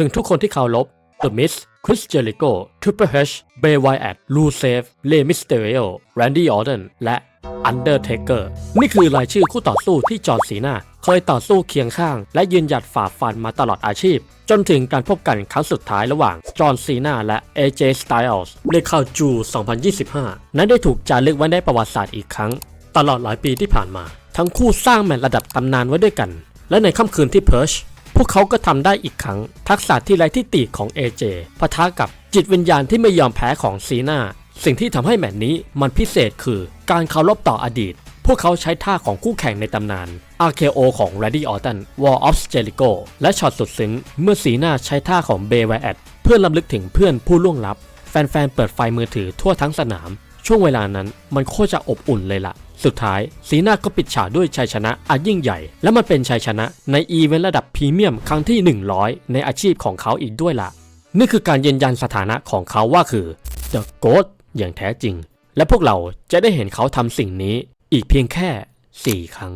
ถึงทุกคนที่เคารพ The Miz Chris Jericho Triple H Bray Wyatt Rusev Rey Mysterio Randy Orton และ Undertaker นี่คือรายชื่อคู่ต่อสู้ที่จอห์นซีนาเคยต่อสู้เคียงข้าง และยืนหยัดฝ่าฟันมาตลอดอาชีพ จนถึงการพบกันครั้งสุดท้ายระหว่างจอห์นซีนาและ AJ Styles ในข่าวจู 2025 นั้นได้ถูกจารึกไว้ในประวัติศาสตร์อีกครั้ง ตลอดหลายปีที่ผ่านมา ทั้งคู่สร้างแมตช์ระดับตำนานไว้ด้วยกัน และในค่ำคืนที่เพิร์ช วกเขาก็ทำได้อีกครั้ง ทักษะที่ไร้ที่ติของ AJ ปะทะกับจิตวิญญาณที่ไม่ยอมแพ้ของซีนาสิ่งที่ทำให้แมตช์นี้มันพิเศษคือการเคารพต่ออดีต พวกเขาใช้ท่าของคู่แข่งในตำนาน RKO ของ Randy Orton War of Jericho และช็อตสุดซึ้ง เมื่อซีนาใช้ท่าของ Bray Wyatt เพื่อลำลึกถึงเพื่อนผู้ล่วงลับ แฟนๆ เปิดไฟมือถือทั่วทั้งสนาม ช่วงเวลานั้นมันโคตรจะอบอุ่นเลยล่ะ สุดท้ายซีนาก็ปิดฉากด้วยชัยชนะอันยิ่งใหญ่ และมันเป็นชัยชนะในอีเวนต์ระดับพรีเมียมครั้งที่ 100 ในอาชีพของเขาอีกด้วยล่ะ นี่คือการยืนยันสถานะของเขาว่าคือ The GOAT อย่างแท้จริง และพวกเราจะได้เห็นเขาทำสิ่งนี้อีกเพียงแค่ 4 ครั้ง